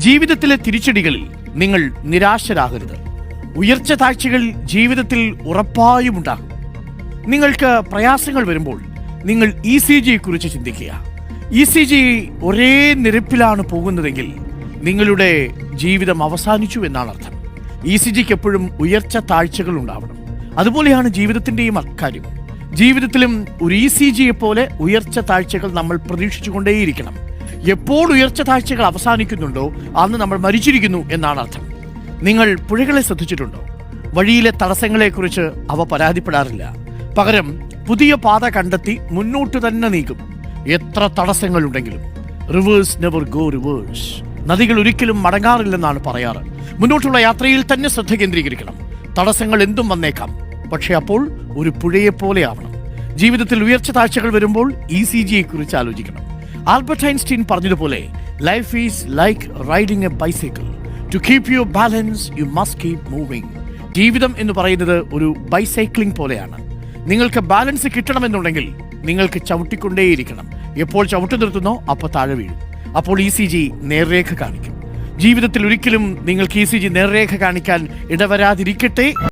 ജീവിതത്തിലെ തിരിച്ചടികളിൽ നിങ്ങൾ നിരാശരാകരുത്. ഉയർച്ച താഴ്ചകൾ ജീവിതത്തിൽ ഉറപ്പായും ഉണ്ടാകും. നിങ്ങൾക്ക് പ്രയാസങ്ങൾ വരുമ്പോൾ നിങ്ങൾ ഇ സി ജിയെ കുറിച്ച് ചിന്തിക്കുക. ഇ സി ജി ഒരേ നിരപ്പിലാണ് പോകുന്നതെങ്കിൽ നിങ്ങളുടെ ജീവിതം അവസാനിച്ചു എന്നാണ് അർത്ഥം. ഇ സി ജിക്ക് എപ്പോഴും ഉയർച്ച താഴ്ചകൾ ഉണ്ടാവണം. അതുപോലെയാണ് ജീവിതത്തിന്റെയും അക്കാര്യം. ജീവിതത്തിലും ഒരു ഇ സി ജിയെ പോലെ ഉയർച്ച താഴ്ചകൾ നമ്മൾ പ്രതീക്ഷിച്ചുകൊണ്ടേയിരിക്കണം. എപ്പോൾ ഉയർച്ച താഴ്ചകൾ അവസാനിക്കുന്നുണ്ടോ അന്ന് നമ്മൾ മരിച്ചിരിക്കുന്നു എന്നാണ് അർത്ഥം. നിങ്ങൾ പുഴകളെ ശ്രദ്ധിച്ചിട്ടുണ്ടോ? വഴിയിലെ തടസ്സങ്ങളെക്കുറിച്ച് അവ പരാതിപ്പെടാറില്ല. പകരം പുതിയ പാത കണ്ടെത്തി മുന്നോട്ട് തന്നെ നീക്കും. എത്ര തടസ്സങ്ങളുണ്ടെങ്കിലും. റിവേഴ്സ് നെവർ ഗോ റിവേഴ്സ് നദികൾ ഒരിക്കലും മടങ്ങാറില്ലെന്നാണ് പറയാറ്. മുന്നോട്ടുള്ള യാത്രയിൽ തന്നെ ശ്രദ്ധ കേന്ദ്രീകരിക്കണം. തടസ്സങ്ങൾ എന്തും വന്നേക്കാം. പക്ഷെ അപ്പോൾ ഒരു പുഴയെപ്പോലെ പോലെ ആവണം. ജീവിതത്തിൽ ഉയർച്ച താഴ്ചകൾ വരുമ്പോൾ ഇ സി ജിയെക്കുറിച്ച് ആലോചിക്കണം. ആൽബർട്ട് ഐൻസ്റ്റീൻ പറഞ്ഞതുപോലെ life is like riding a bicycle to keep your balance you must keep moving ജീവിതം എന്ന് പറയുന്നത് ഒരു ബൈസൈക്ലിംഗ് പോലെയാണ്. നിങ്ങൾക്ക് ബാലൻസ് കിട്ടണമെന്നുണ്ടെങ്കിൽ നിങ്ങൾക്ക് ചവിട്ടിക്കൊണ്ടേയിരിക്കണം. എപ്പോൾ ചവിട്ടി നിർത്തുന്നോ അപ്പോൾ താഴെ വീഴും. അപ്പോൾ ഇ സി ജി നേർരേഖ കാണിക്കും. ജീവിതത്തിൽ ഒരിക്കലും നിങ്ങൾക്ക് ഇ സി ജി നേർരേഖ കാണിക്കാൻ ഇടവരാതിരിക്കട്ടെ.